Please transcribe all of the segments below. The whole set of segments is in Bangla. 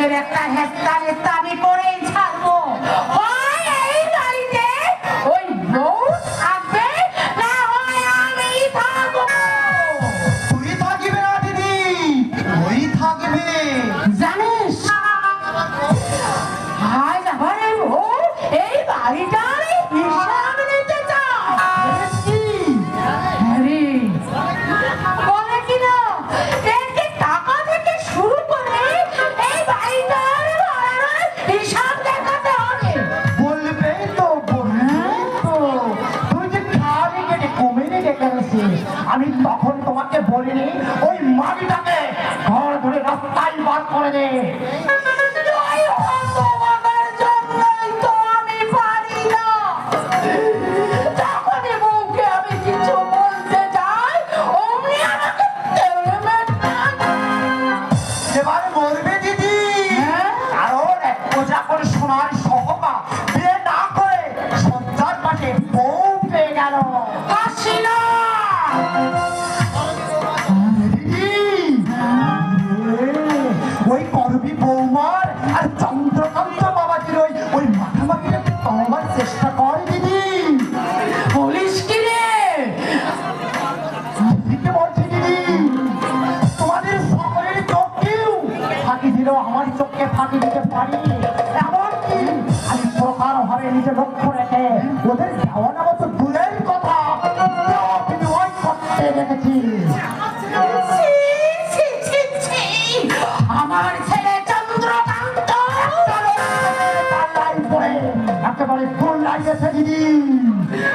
señores, estas están, están y তোমাকে বলিনি ওই মাটিটাকে ঘর ধরে রাস্তায় বার করে দে। ওই ওই বৌমার আর চন্দ্রকান্ত বাবাজির ওই ওই মাখামাখিটা তোমার চেষ্টা কর, দিদি। বলিস কি বলছি, দিদি, তোমাদের সকলের চোখকেও ফাঁকি দিলেও আমার চোখকে ফাঁকি দিতে পারি। এমনকি আমি প্রকার ভাবে নিজে লক্ষ্য রেখে ওদের দেওয়ানা মতো দূরের কথা দেখেছি। লাগিয়েছে দিদি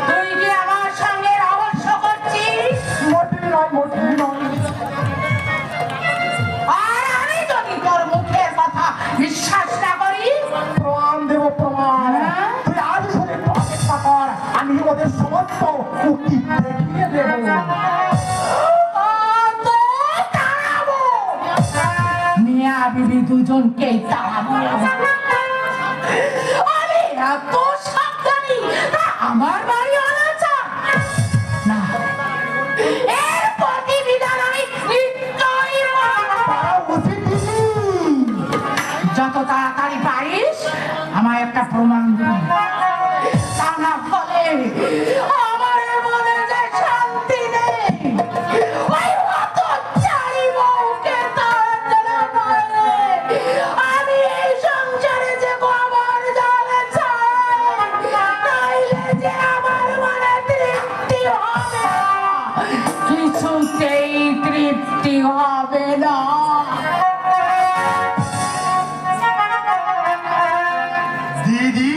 তুই কি আমার সঙ্গে রহস্য করছিস? মোটি নয় মোটি নয়। আর আমি যদি তোর মুখের কথা বিশ্বাস না করি? প্রমাণ দেব প্রমাণ। হ্যাঁ? তুই আজ কর আমি ওদের সমস্ত উক্তি দেখিয়ে দেবো। ও তো তাড়াবো। মিয়া বিবি দুজনকেই তাড়াবো। আমি এত আমার বাড়ি অনাচার না। এর প্রতিবিধান আমি নিশ্চয়ই যত তাড়াতাড়ি পারিস, আমায় একটা প্রমাণ দিবি। তা না ফলে হবে না। দিদি।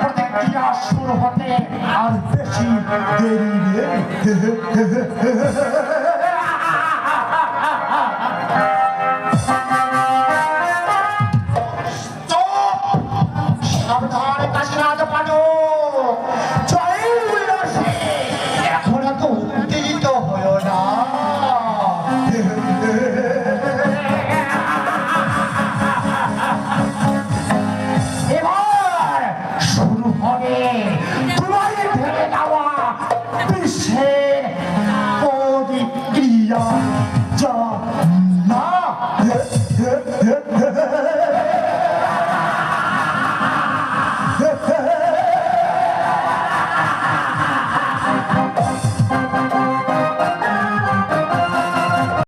প্রতিক্রিয়া শুরু হতে আর বেশি দেরি নেই। 呀呀。